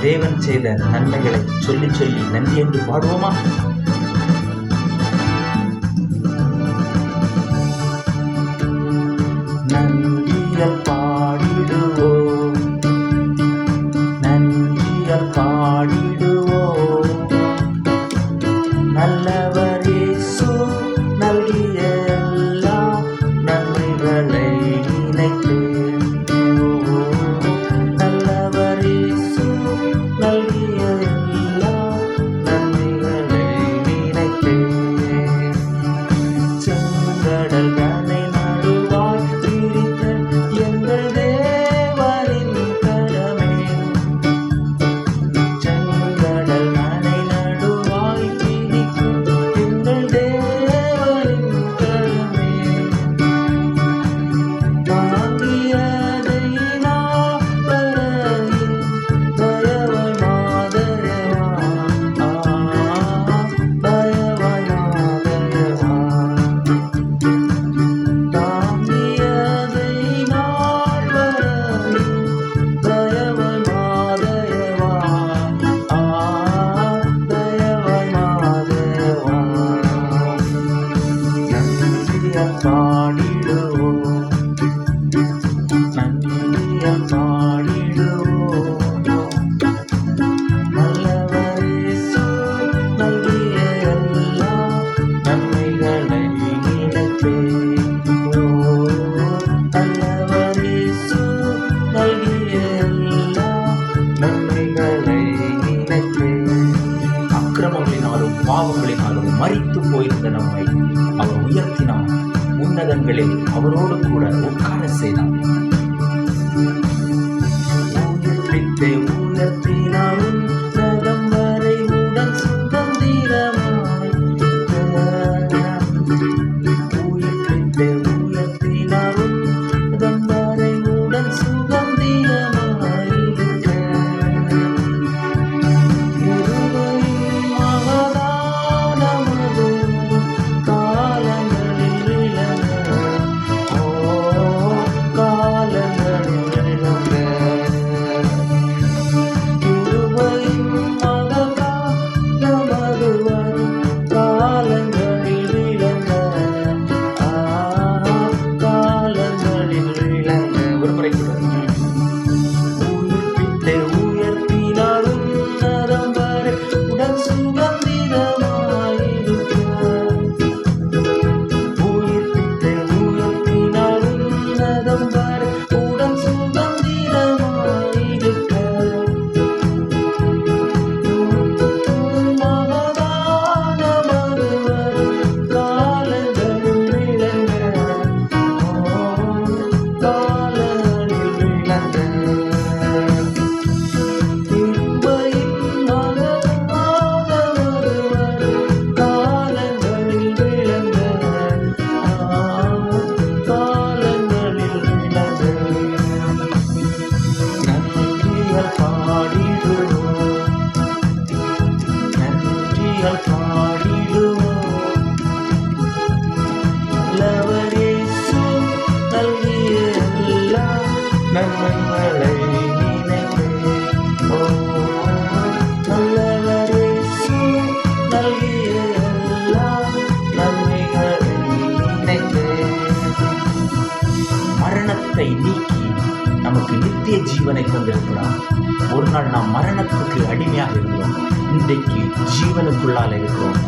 தேவன் செய்த நன்மைகளை சொல்லி சொல்லி நன்றி என்று பாடுவோமா? நன்றிகள் பாடிடுவோம். நன்றிகள் பாடிடுவோம். செங்கடல் நன்றியால் பாடிடுவோம் நன்றியால் பாடிடுவோம் நல்லவர் நல்கிய எல்லா நன்மைகளை நினைத்தே நல்கிய எல்லா நன்மைகளை அக்கிரமங்களினாலும் பாவங்களினாலும் மறித்து போயிருந்த நம்மை அவர் உயர்த்தினார் உன்னதங்களில் அவரோடு கூட உட்கார செய்தான் நல்லவர் இயேசு நல்கிய எல்லா நன்மைகளை நினைத்து. நல்கிய எல்லா நன்மைகளை மரணத்தை நீக்கி நமக்கு நித்திய ஜீவனை தந்திருக்கிறார். ஒரு நாள் நாம் மரணத்துக்கு அடிமையாக இருக்கிறோம். இன்றைக்கு ஜீவனுக்குள்ளால் இருக்கிறோம்.